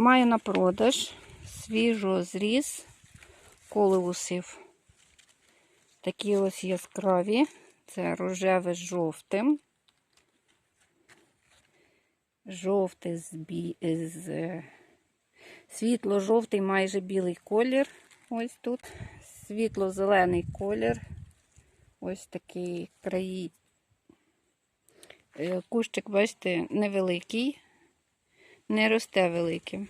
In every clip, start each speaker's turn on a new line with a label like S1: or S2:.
S1: Маю на продаж свіжо зріз колеусів. Такі ось яскраві. Це рожеве з жовтим. Жовтий з, бі... з світло-жовтий, майже білий колір. Ось тут. Світло-зелений колір. Ось такий краї. Е, Кущик, бачите, невеликий, не росте великим.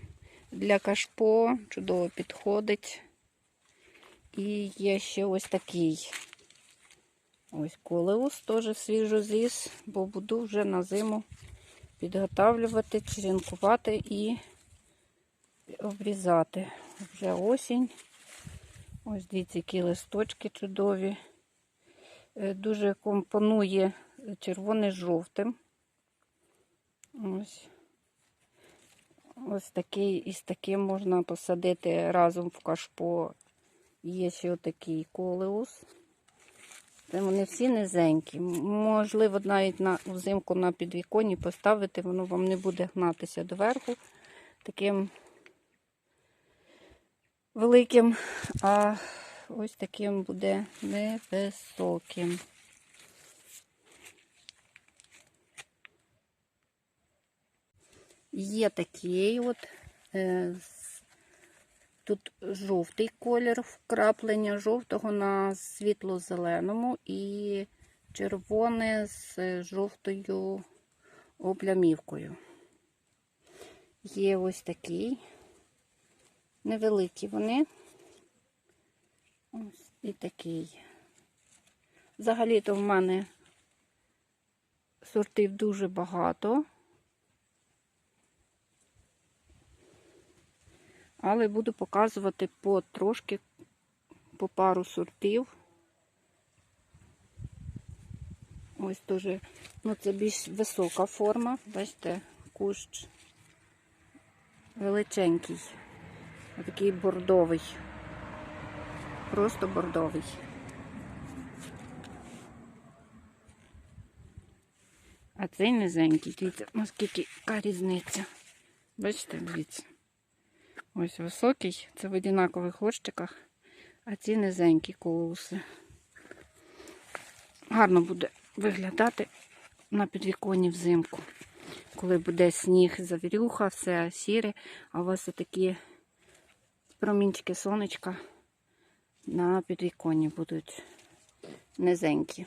S1: Для кашпо чудово підходить. І є ще ось такий. Ось колеус теж свіжо зріз, бо буду вже на зиму підготавлювати, черенкувати і обрізати. Вже осінь. Ось дивіться, які листочки чудові. Е, Дуже компонує червоний жовтим. Ось. Ось такий і з таким можна посадити разом в кашпо. Є ще отакий колеус. Це вони всі низенькі. Можливо, навіть на взимку на підвіконні поставити, воно вам не буде гнатися доверху таким великим, а ось таким буде невисоким. Є такий от. Е, Тут жовтий колір вкраплення жовтого на світло-зеленому і червоне з жовтою облямівкою. Є ось такий. Невеликі вони. Ось і такий. Взагалі-то в мене сортів дуже багато. Але буду показувати по трошки, по пару сортів. Ось дуже, ну це більш висока форма, бачите, кущ величенький, такий бордовий, просто бордовий. А цей низенький, дивіться, наскільки яка різниця. Бачите, дивіться. Ось високий, це в однакових горщиках, а ці низенькі колуси. Гарно буде виглядати на підвіконні взимку. Коли буде сніг, завірюха, все сіре, а у вас такі промінчики сонечка на підвіконні будуть низенькі.